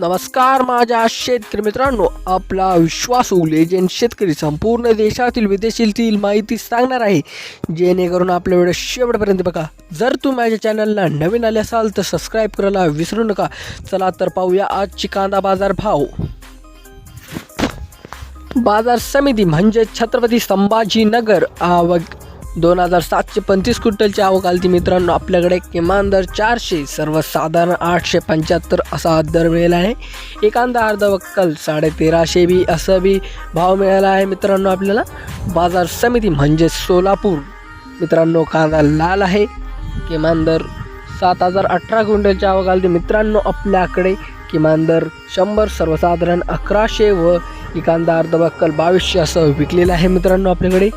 नमस्कार माझ्या शेतकरी मित्रांनो आपला विश्वासू लेजेंड शेतकरी संपूर्ण देशातील विदेशीतील माहिती सांगणार आहे. जेणेकरून आपल्या वेळ शेवटपर्यंत बघा. जर तू माझ्या चॅनलला नवीन आले असाल तर सबस्क्राईब करायला विसरू नका. चला तर पाहूया आजची कांदा बाजार भाव. बाजार समिती म्हणजे छत्रपती संभाजीनगर आवक दोन हजार सातशे पंचवीस क्विंटलची आवक आली मित्रांनो आपल्याकडे किमान दर चारशे सर्वसाधारण आठशे पंच्याहत्तर असा दर मिळाला आहे. एखादा अर्ध वक्कल बी असं बी भाव मिळाला आहे मित्रांनो आपल्याला. बाजार समिती म्हणजे सोलापूर. मित्रांनो कांदा लाल आहे. किमान दर सात हजार अठरा क्विंटलची आवक आली मित्रांनो आपल्याकडे किमान दर शंभर सर्वसाधारण अकराशे व एखादा अर्धवक्कल बावीसशे असं विकलेलं आहे मित्रांनो आपल्याकडे.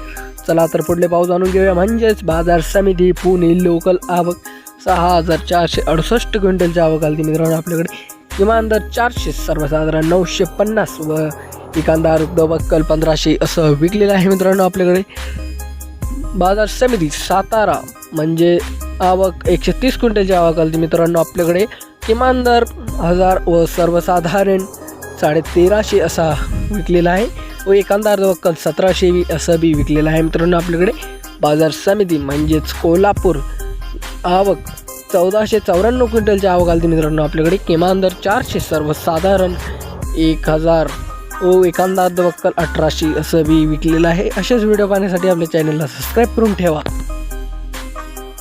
चला तर पुढले पाऊस जाणून घेऊया. म्हणजेच बाजार समिती पुणे लोकल आवक. सहा हजार चारशे अडुसष्ट क्विंटलच्या आवक आली मित्रांनो आपल्याकडे. किमान दर चारशे सर्वसाधारण नऊशे पन्नास व एकांदा बक्कल पंधराशे असं विकलेलं आहे मित्रांनो आपल्याकडे. बाजार समिती सातारा म्हणजे आवक एकशे तीस क्विंटलची आवक आली मित्रांनो आपल्याकडे. किमान दर हजार व सर्वसाधारण साडे तेराशे असा विकलेला आहे. व एकांदा अर्धवक्कल सतराशे बी असं बी विकलेलं आहे. मित्रांनो आपल्याकडे बाजार समिती म्हणजेच कोल्हापूर आवक चौदाशे चौऱ्याण्णव क्विंटलची आवक आली मित्रांनो आपल्याकडे. किमान दर चारशे सर्वसाधारण एक हजार व एकांदा अर्धवक्कल अठराशे असं बी विकलेलं आहे. असेच व्हिडिओ पाहण्यासाठी आपल्या चॅनलला सबस्क्राईब करून ठेवा.